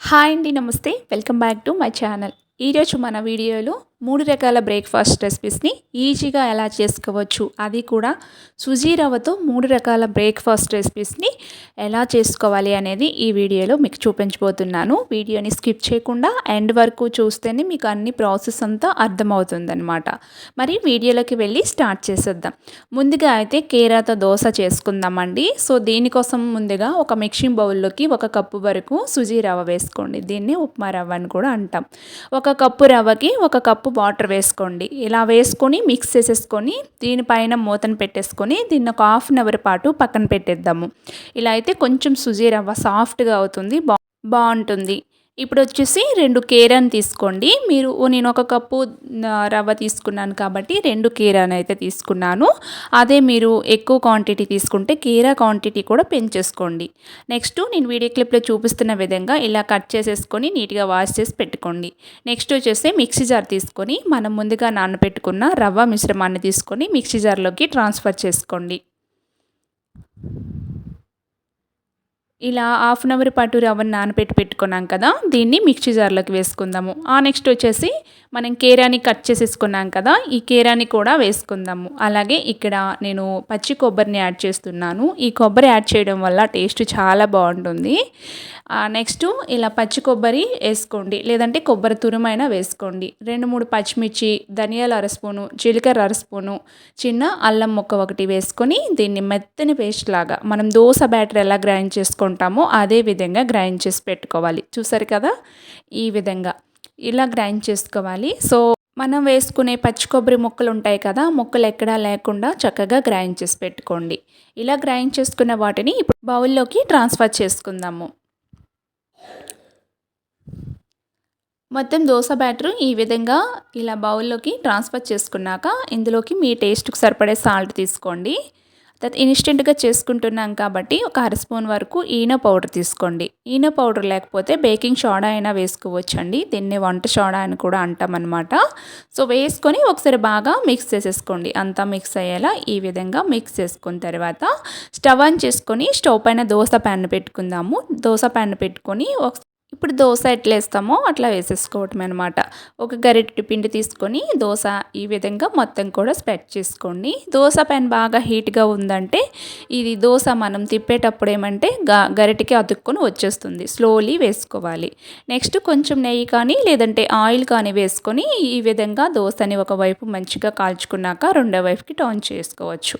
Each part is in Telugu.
హాయ్ అండి నమస్తే. Welcome back to my channel. ఈరోజు మన వీడియోలో మూడు రకాల బ్రేక్ఫాస్ట్ రెసిపీస్ని ఈజీగా ఎలా చేసుకోవచ్చు అది కూడా సుజీ రవ్వతో మూడు రకాల బ్రేక్ఫాస్ట్ రెసిపీస్ని ఎలా చేసుకోవాలి అనేది ఈ వీడియోలో మీకు చూపించబోతున్నాను. వీడియోని స్కిప్ చేయకుండా ఎండ్ వరకు చూస్తేనే మీకు అన్ని ప్రాసెస్ అంతా అర్థమవుతుందనమాట మరి వీడియోలోకి వెళ్ళి స్టార్ట్ చేసేద్దాం. ముందుగా అయితే కేరాతో దోశ చేసుకుందామండి. సో దీనికోసం ముందుగా ఒక మిక్సింగ్ బౌల్లోకి ఒక కప్పు వరకు సుజీ రవ్వ వేసుకోండి. దీన్ని ఉప్మా రవ్వ అని కూడా అంటాం. ఒక కప్పు రవ్వకి ఒక కప్పు కప్పు వాటర్ వేసుకోండి. ఇలా వేసుకొని మిక్స్ చేసేసుకొని దీనిపైన మూతను పెట్టేసుకొని దీన్ని ఒక హాఫ్ అన్ అవర్ పాటు పక్కన పెట్టేద్దాము. ఇలా అయితే కొంచెం సుజీ రవ్వ సాఫ్ట్గా అవుతుంది బా బాగుంటుంది. ఇప్పుడు వచ్చేసి రెండు కేరాన్ తీసుకోండి. మీరు నేను ఒక కప్పు రవ్వ తీసుకున్నాను కాబట్టి రెండు కేరాన్ అయితే తీసుకున్నాను. అదే మీరు ఎక్కువ క్వాంటిటీ తీసుకుంటే కీరా క్వాంటిటీ కూడా పెంచేసుకోండి. నెక్స్ట్ నేను వీడియో క్లిప్లో చూపిస్తున్న విధంగా ఇలా కట్ చేసేసుకొని నీట్గా వాష్ చేసి పెట్టుకోండి. నెక్స్ట్ వచ్చేసి మిక్సీ జార్ తీసుకొని మనం ముందుగా నానబెట్టుకున్న రవ్వ మిశ్రమాన్ని తీసుకొని మిక్సీ జార్లోకి ట్రాన్స్ఫర్ చేసుకోండి. ఇలా హాఫ్ అన్ అవర్ పాటు రవ్వను నానబెట్టి పెట్టుకున్నాం కదా దీన్ని మిక్సీ జార్లోకి వేసుకుందాము. ఆ నెక్స్ట్ వచ్చేసి మనం కేరాని కట్ చేసేసుకున్నాం కదా ఈ కేరాని కూడా వేసుకుందాము. అలాగే ఇక్కడ నేను పచ్చి కొబ్బరిని యాడ్ చేస్తున్నాను. ఈ కొబ్బరి యాడ్ చేయడం వల్ల టేస్ట్ చాలా బాగుంటుంది. నెక్స్ట్ ఇలా పచ్చి కొబ్బరి వేసుకోండి. లేదంటే కొబ్బరి తురుమైనా వేసుకోండి. రెండు మూడు పచ్చిమిర్చి ధనియాల అర స్పూను జీలకర్ర అర స్పూను చిన్న అల్లం ముక్క ఒకటి వేసుకొని దీన్ని మెత్తని పేస్ట్ లాగా మనం దోశ బ్యాటర్ ఎలా గ్రైండ్ చేసుకోండి చేసుకుంటామో అదే విధంగా గ్రైండ్ చేసి పెట్టుకోవాలి. చూసారు కదా? ఈ విధంగా ఇలా గ్రైండ్ చేసుకోవాలి. సో మనం వేసుకునే పచ్చి కొబ్బరి ముక్కలు ఉంటాయి కదా? ముక్కలు ఎక్కడా లేకుండా చక్కగా గ్రైండ్ చేసి పెట్టుకోండి. ఇలా గ్రైండ్ చేసుకున్న వాటిని ఇప్పుడు బౌల్లోకి ట్రాన్స్ఫర్ చేసుకుందాము. మొత్తం దోశ బ్యాటర్ ఈ విధంగా ఇలా బౌల్లోకి ట్రాన్స్ఫర్ చేసుకున్నాక ఇందులోకి మీ టేస్ట్కి సరిపడే సాల్ట్ తీసుకోండి. తర్వాత ఇన్స్టెంట్గా చేసుకుంటున్నాం కాబట్టి ఒక అర స్పూన్ వరకు ఈనో పౌడర్ తీసుకోండి. ఈనో పౌడర్ లేకపోతే బేకింగ్ సోడా అయినా వేసుకోవచ్చండి. దీన్ని వంట సోడా అని కూడా అంటామన్నమాట సో వేసుకొని ఒకసారి బాగా మిక్స్ చేసేసుకోండి. అంతా మిక్స్ అయ్యేలా ఈ విధంగా మిక్స్ చేసుకున్న తర్వాత స్టవ్ ఆన్ చేసుకొని స్టవ్ పైన దోశ ప్యాన్ పెట్టుకుందాము. దోశ ప్యాన్ పెట్టుకొని ఒక ఇప్పుడు దోశ ఎట్లా వేస్తామో అట్లా వేసేసుకోవటం అనమాట ఒక గరిటె పిండి తీసుకొని దోశ ఈ విధంగా మొత్తం కూడా స్ప్రెడ్ చేసుకోండి. దోశ పెన్ బాగా హీట్గా ఉందంటే ఇది దోశ మనం తిప్పేటప్పుడు ఏమంటే గరిటెకి అతుక్కొని వచ్చేస్తుంది. స్లోలీ వేసుకోవాలి. నెక్స్ట్ కొంచెం నెయ్యి కానీ లేదంటే ఆయిల్ కానీ వేసుకొని ఈ విధంగా దోశని ఒకవైపు మంచిగా కాల్చుకున్నాక రెండో వైపుకి టర్న్ చేసుకోవచ్చు.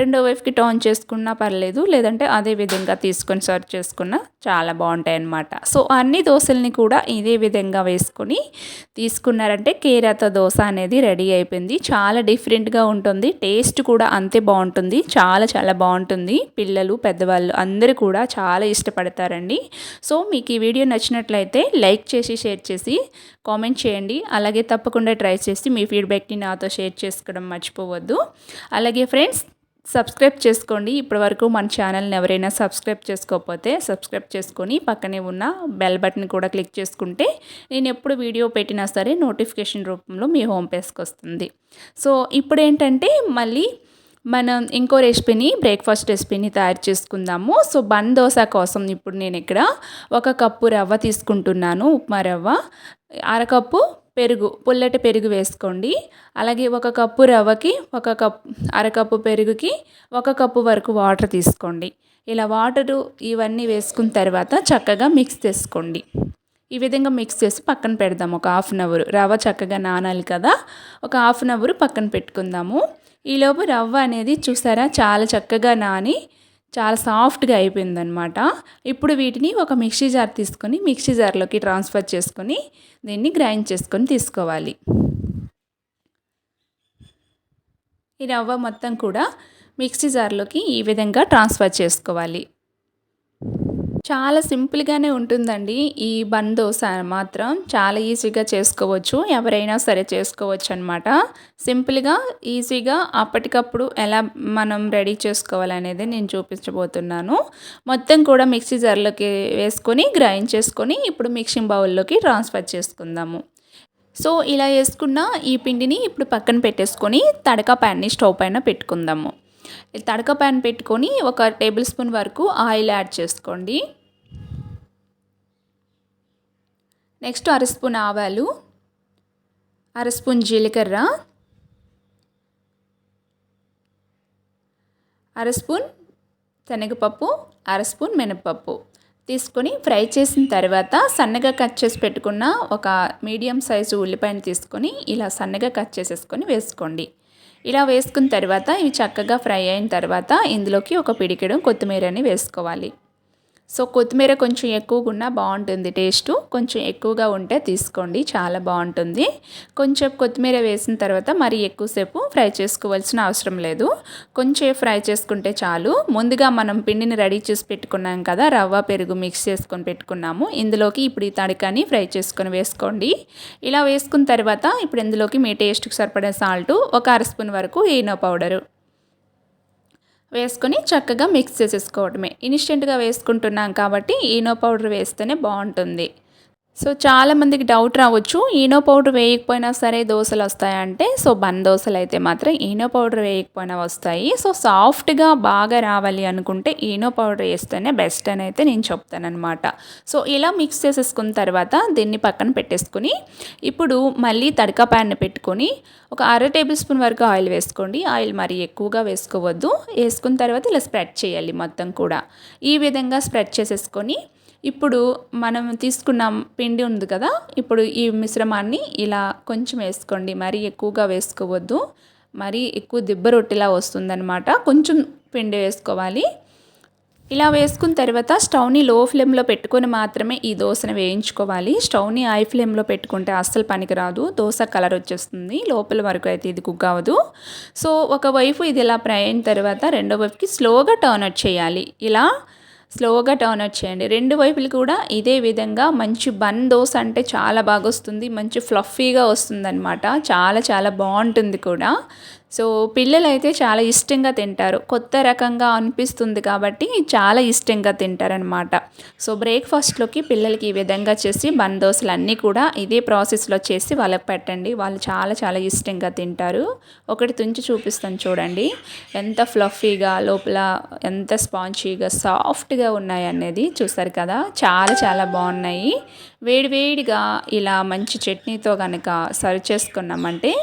రెండో వైపుకి టర్న్ చేసుకున్నా పర్లేదు లేదంటే అదే విధంగా తీసుకొని సర్వ్ చేసుకున్నా చాలా బాగుంటాయి అన్నమాట సో అన్ని దోశల్ని కూడా ఇదే విధంగా వేసుకొని తీసుకున్నారంటే కేరాత దోశ అనేది రెడీ అయిపోయింది. చాలా డిఫరెంట్గా ఉంటుంది. టేస్ట్ కూడా అంతే బాగుంటుంది. చాలా చాలా బాగుంటుంది. పిల్లలు పెద్దవాళ్ళు అందరూ కూడా చాలా ఇష్టపడతారండి. సో మీకు ఈ వీడియో నచ్చినట్లయితే లైక్ చేసి షేర్ చేసి కామెంట్ చేయండి. అలాగే తప్పకుండా ట్రై చేసి మీ ఫీడ్బ్యాక్ని నాతో షేర్ చేసుకోవడం మర్చిపోవద్దు. అలాగే ఫ్రెండ్స్ సబ్స్క్రైబ్ చేసుకోండి. ఇప్పటివరకు మన ఛానల్ని ఎవరైనా సబ్స్క్రైబ్ చేసుకోకపోతే సబ్స్క్రైబ్ చేసుకొని పక్కనే ఉన్న బెల్ బటన్ కూడా క్లిక్ చేసుకుంటే నేను ఎప్పుడు వీడియో పెట్టినా సరే నోటిఫికేషన్ రూపంలో మీ హోమ్ పేజ్కి వస్తుంది. సో ఇప్పుడు ఏంటంటే మళ్ళీ మనం ఇంకో రెసిపీని బ్రేక్ఫాస్ట్ రెసిపీని తయారు చేసుకుందాము. సో బన్ దోశ కోసం ఇప్పుడు నేను ఇక్కడ ఒక కప్పు రవ్వ తీసుకుంటున్నాను. ఉప్మా రవ్వ. అరకప్పు పెరుగు పుల్లటి పెరుగు వేసుకోండి. అలాగే ఒక కప్పు రవ్వకి ఒక కప్ అరకప్పు పెరుగుకి ఒక కప్పు వరకు వాటర్ తీసుకోండి. ఇలా వాటరు ఇవన్నీ వేసుకున్న తర్వాత చక్కగా మిక్స్ చేసుకోండి. ఈ విధంగా మిక్స్ చేసి పక్కన పెడదాం. ఒక హాఫ్ అన్ అవర్. రవ్వ చక్కగా నానాలి కదా. ఒక హాఫ్ అన్ అవర్ పక్కన పెట్టుకుందాము. ఈలోపు రవ్వ అనేది చూసారా? చాలా చక్కగా నాని చాలా సాఫ్ట్గా అయిపోయిందనమాట ఇప్పుడు వీటిని ఒక మిక్సీ జార్ తీసుకొని మిక్సీ జార్లోకి ట్రాన్స్ఫర్ చేసుకొని దీన్ని గ్రైండ్ చేసుకొని తీసుకోవాలి. ఈ రవ్వ మొత్తం కూడా మిక్సీ జార్లోకి ఈ విధంగా ట్రాన్స్ఫర్ చేసుకోవాలి. చాలా సింపుల్గానే ఉంటుందండి. ఈ బన్ దోశ మాత్రం చాలా ఈజీగా చేసుకోవచ్చు. ఎవరైనా సరే చేసుకోవచ్చు అనమాట సింపుల్గా ఈజీగా అప్పటికప్పుడు ఎలా మనం రెడీ చేసుకోవాలనేది నేను చూపించబోతున్నాను. మొత్తం కూడా మిక్సీ జార్లోకి వేసుకొని గ్రైండ్ చేసుకొని ఇప్పుడు మిక్సింగ్ బౌల్లోకి ట్రాన్స్ఫర్ చేసుకుందాము. సో ఇలా వేసుకున్న ఈ పిండిని ఇప్పుడు పక్కన పెట్టేసుకొని తడక ప్యాన్ని స్టవ్ పైన పెట్టుకుందాము. తడక ప్యాన్ పెట్టుకొని ఒక టేబుల్ స్పూన్ వరకు ఆయిల్ యాడ్ చేసుకోండి. నెక్స్ట్ అర స్పూన్ ఆవాలు అర స్పూన్ జీలకర్ర అర స్పూన్ శనగపప్పు అర స్పూన్ మినపప్పు తీసుకొని ఫ్రై చేసిన తర్వాత సన్నగా కట్ చేసి పెట్టుకున్న ఒక మీడియం సైజు ఉల్లిపాయను తీసుకొని ఇలా సన్నగా కట్ చేసేసుకొని వేసుకోండి. ఇలా వేసుకున్న తర్వాత ఇవి చక్కగా ఫ్రై అయిన తర్వాత ఇందులోకి ఒక పిడికెడు కొత్తిమీరని వేసుకోవాలి. సో కొత్తిమీర కొంచెం ఎక్కువగా ఉన్నా బాగుంటుంది టేస్ట్. కొంచెం ఎక్కువగా ఉంటే తీసుకోండి చాలా బాగుంటుంది. కొంచెం కొత్తిమీర వేసిన తర్వాత మరి ఎక్కువసేపు ఫ్రై చేసుకోవాల్సిన అవసరం లేదు. కొంచెం ఫ్రై చేసుకుంటే చాలు. ముందుగా మనం పిండిని రెడీ చేసి పెట్టుకున్నాం కదా రవ్వ పెరుగు మిక్స్ చేసుకొని పెట్టుకున్నాము. ఇందులోకి ఇప్పుడు ఈ తడికాని ఫ్రై చేసుకొని వేసుకోండి. ఇలా వేసుకున్న తర్వాత ఇప్పుడు ఇందులోకి మీ టేస్ట్కి సరిపడే సాల్ట్ ఒక అర స్పూన్ వరకు ఈనో పౌడరు. వేసుకొని చక్కగా మిక్స్ చేసేసుకోవడమే. ఇన్స్టెంట్గా వేసుకుంటున్నాం కాబట్టి ఈనో పౌడర్ వేస్తేనే బాగుంటుంది. సో చాలామందికి డౌట్ రావచ్చు. ఈనో పౌడర్ వేయకపోయినా సరే దోశలు వస్తాయంటే సో బన్ దోశలు అయితే మాత్రం ఈనో పౌడర్ వేయకపోయినా వస్తాయి. సో సాఫ్ట్గా బాగా రావాలి అనుకుంటే ఈనో పౌడర్ వేస్తేనే బెస్ట్ అని అయితే నేను చెప్తానమాట సో ఇలా మిక్స్ చేసేసుకున్న తర్వాత దీన్ని పక్కన పెట్టేసుకుని ఇప్పుడు మళ్ళీ తడక ప్యాన్ పెట్టుకొని ఒక అర టేబుల్ స్పూన్ వరకు ఆయిల్ వేసుకోండి. ఆయిల్ మరి ఎక్కువగా వేసుకోవద్దు. వేసుకున్న తర్వాత ఇలా స్ప్రెడ్ చేయాలి మొత్తం కూడా. ఈ విధంగా స్ప్రెడ్ చేసేసుకొని ఇప్పుడు మనం తీసుకున్న పిండి ఉంది కదా ఇప్పుడు ఈ మిశ్రమాన్ని ఇలా కొంచెం వేసుకోండి. మరీ ఎక్కువగా వేసుకోవద్దు. మరీ ఎక్కువ దిబ్బ రొట్టెలా వస్తుందన్నమాట. కొంచెం పిండి వేసుకోవాలి. ఇలా వేసుకున్న తర్వాత స్టవ్ని లో ఫ్లేమ్లో పెట్టుకొని మాత్రమే ఈ దోశను వేయించుకోవాలి. స్టవ్ని హై ఫ్లేమ్లో పెట్టుకుంటే అస్సలు పనికిరాదు. దోశ కలర్ వచ్చేస్తుంది. లోపల వరకు అయితే ఇది కుక్ అవ్వదు. సో ఒకవైపు ఇది ఇలా ఫ్రై అయిన తర్వాత రెండో వైపుకి స్లోగా టర్న్ అవుట్ చేయాలి. ఇలా స్లోగా టర్న్ అవుట్ చేయండి. రెండు వైపులు కూడా ఇదే విధంగా మంచి బన్ దోశ అంటే చాలా బాగా వస్తుంది. మంచి ఫ్లఫీగా వస్తుందన్నమాట. చాలా చాలా బాగుంటుంది కూడా. సో పిల్లలైతే చాలా ఇష్టంగా తింటారు. కొత్త రకంగా అనిపిస్తుంది కాబట్టి చాలా ఇష్టంగా తింటారనమాట సో బ్రేక్ఫాస్ట్లోకి పిల్లలకి ఈ విధంగా చేసి బన్ దోశలు అన్నీ కూడా ఇదే ప్రాసెస్లో చేసి వాళ్ళకి పెట్టండి. వాళ్ళు చాలా చాలా ఇష్టంగా తింటారు. ఒకటి తుంచి చూపిస్తాను చూడండి. ఎంత ఫ్లఫీగా లోపల ఎంత స్పాంచీగా సాఫ్ట్గా ఉన్నాయి అనేది చూస్తారు కదా? చాలా చాలా బాగున్నాయి. వేడివేడిగా ఇలా మంచి చట్నీతో కనుక సర్వ్ చేసుకున్నామంటే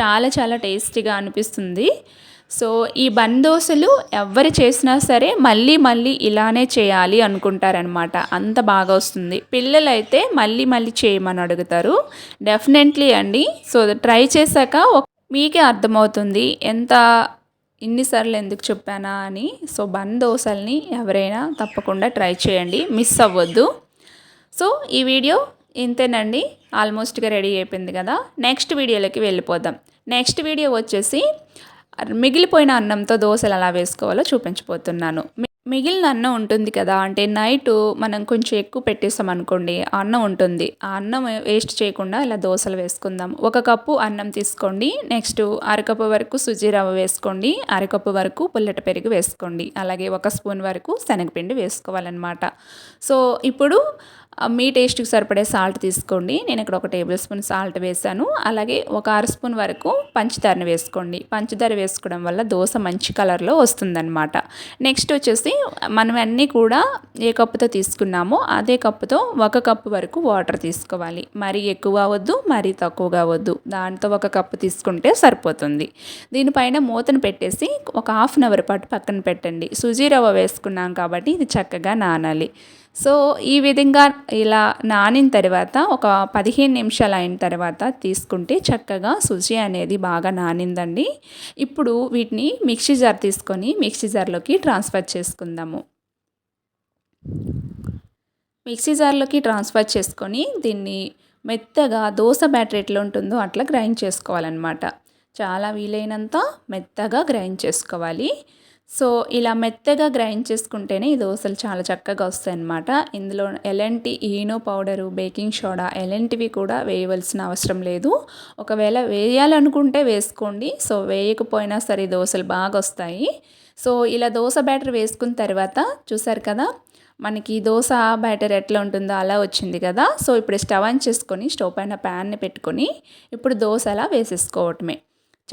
చాలా చాలా టేస్టీగా అనిపిస్తుంది. సో ఈ బన్ దోశలు ఎవరు చేసినా సరే మళ్ళీ మళ్ళీ ఇలానే చేయాలి అనుకుంటారనమాట అంత బాగా వస్తుంది. పిల్లలు అయితే మళ్ళీ మళ్ళీ చేయమని అడుగుతారు. డెఫినెట్లీ అండి. సో ట్రై చేశాక మీకే అర్థమవుతుంది. ఎంత ఇన్నిసార్లు ఎందుకు చెప్పానా అని. సో బన్ దోశల్ని ఎవరైనా తప్పకుండా ట్రై చేయండి. మిస్ అవ్వద్దు. సో ఈ వీడియో ఇంతేనండి. ఆల్మోస్ట్గా రెడీ అయిపోయింది కదా. నెక్స్ట్ వీడియోలోకి వెళ్ళిపోదాం. నెక్స్ట్ వీడియో వచ్చేసి మిగిలిపోయిన అన్నంతో దోశలు ఎలా వేసుకోవాలో చూపించబోతున్నాను. మిగిలిన అన్నం ఉంటుంది కదా అంటే నైట్ మనం కొంచెం ఎక్కువ పెట్టేస్తాం అనుకోండి అన్నం ఉంటుంది. ఆ అన్నం వేస్ట్ చేయకుండా ఇలా దోశలు వేసుకుందాం. ఒక కప్పు అన్నం తీసుకోండి. నెక్స్ట్ అరకప్పు వరకు సుజీ రవ్వ వేసుకోండి. అరకప్పు వరకు పుల్లట పెరుగు వేసుకోండి. అలాగే ఒక స్పూన్ వరకు శనగపిండి వేసుకోవాలన్నమాట. సో ఇప్పుడు మీ టేస్ట్కి సరిపడే సాల్ట్ తీసుకోండి. నేను ఇక్కడ ఒక టేబుల్ స్పూన్ సాల్ట్ వేసాను అలాగే ఒక అర స్పూన్ వరకు పంచదారని వేసుకోండి. పంచదార వేసుకోవడం వల్ల దోశ మంచి కలర్లో వస్తుందన్నమాట. నెక్స్ట్ వచ్చేసి మనం అన్నీ కూడా ఏ కప్పుతో తీసుకున్నామో అదే కప్పుతో ఒక కప్పు వరకు వాటర్ తీసుకోవాలి. మరీ ఎక్కువ అవ్వద్దు మరీ తక్కువగా అవ్వద్దు. దాంతో ఒక కప్పు తీసుకుంటే సరిపోతుంది. దీనిపైన మూతను పెట్టేసి ఒక హాఫ్ అన్ అవర్ పాటు పక్కన పెట్టండి. సుజీ రవ్వ వేసుకున్నాం కాబట్టి ఇది చక్కగా నానాలి. సో ఈ విధంగా ఇలా నానిన తర్వాత ఒక పదిహేను నిమిషాలు అయిన తర్వాత తీసుకుంటే చక్కగా సుజీ అనేది బాగా నానిందండి. ఇప్పుడు వీటిని మిక్సీ జార్ తీసుకొని మిక్సీ జార్లోకి ట్రాన్స్ఫర్ చేసుకుందాము. మిక్సీ జార్లోకి ట్రాన్స్ఫర్ చేసుకొని దీన్ని మెత్తగా దోశ బ్యాటర్ ఎట్లా ఉంటుందో అట్లా గ్రైండ్ చేసుకోవాలన్నమాట. చాలా వీలైనంత మెత్తగా గ్రైండ్ చేసుకోవాలి. సో ఇలా మెత్తగా గ్రైండ్ చేసుకుంటేనే ఈ దోశలు చాలా చక్కగా వస్తాయి అన్నమాట ఇందులో ఎలాంటి ఈనో పౌడరు బేకింగ్ సోడా ఎలాంటివి కూడా వేయవలసిన అవసరం లేదు. ఒకవేళ వేయాలనుకుంటే వేసుకోండి. సో వేయకపోయినా సరే దోశలు బాగా వస్తాయి. సో ఇలా దోశ బ్యాటర్ వేసుకున్న తర్వాత చూసారు కదా మనకి దోశ బ్యాటర్ ఎట్లా ఉంటుందో అలా వచ్చింది కదా. సో ఇప్పుడు స్టవ్ ఆన్ చేసుకొని స్టవ్ పైన ప్యాన్ని పెట్టుకొని ఇప్పుడు దోశ అలా వేసేసుకోవటమే.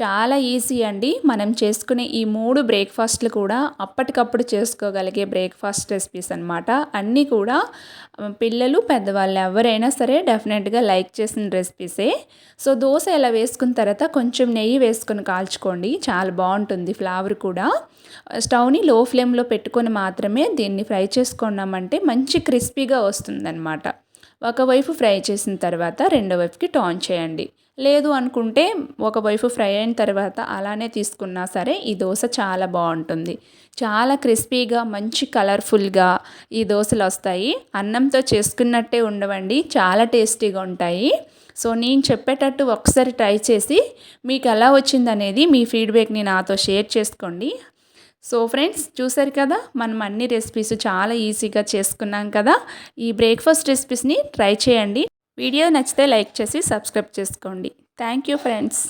చాలా ఈజీ అండి. మనం చేసుకునే ఈ మూడు బ్రేక్ఫాస్ట్లు కూడా అప్పటికప్పుడు చేసుకోగలిగే బ్రేక్ఫాస్ట్ రెసిపీస్ అనమాట అన్నీ కూడా పిల్లలు పెద్దవాళ్ళు ఎవరైనా సరే డెఫినెట్గా లైక్ చేసిన రెసిపీసే. సో దోశ ఇలా వేసుకున్న తర్వాత కొంచెం నెయ్యి వేసుకొని కాల్చుకోండి. చాలా బాగుంటుంది ఫ్లేవర్ కూడా. స్టవ్ని లో ఫ్లేమ్లో పెట్టుకొని మాత్రమే దీన్ని ఫ్రై చేసుకున్నామంటే మంచి క్రిస్పీగా వస్తుందన్నమాట. ఒకవైపు ఫ్రై చేసిన తర్వాత రెండో వైపుకి టాన్ చేయండి. లేదు అనుకుంటే ఒకవైపు ఫ్రై అయిన తర్వాత అలానే తీసుకున్నా సరే ఈ దోశ చాలా బాగుంటుంది. చాలా క్రిస్పీగా మంచి కలర్ఫుల్గా ఈ దోశలు వస్తాయి. అన్నంతో చేసుకున్నట్టే ఉండవండి. చాలా టేస్టీగా ఉంటాయి. సో నేను చెప్పేటట్టు ఒకసారి ట్రై చేసి మీకు ఎలా వచ్చిందనేది మీ ఫీడ్బ్యాక్ని నాతో షేర్ చేసుకోండి. సో ఫ్రెండ్స్ చూసారు కదా మనం అన్ని రెసిపీస్ చాలా ఈజీగా చేసుకున్నాం కదా. ఈ బ్రేక్ఫాస్ట్ రెసిపీస్ని ట్రై చేయండి. వీడియో నచ్చితే లైక్ చేసి సబ్స్క్రైబ్ చేసుకోండి. Thank you friends.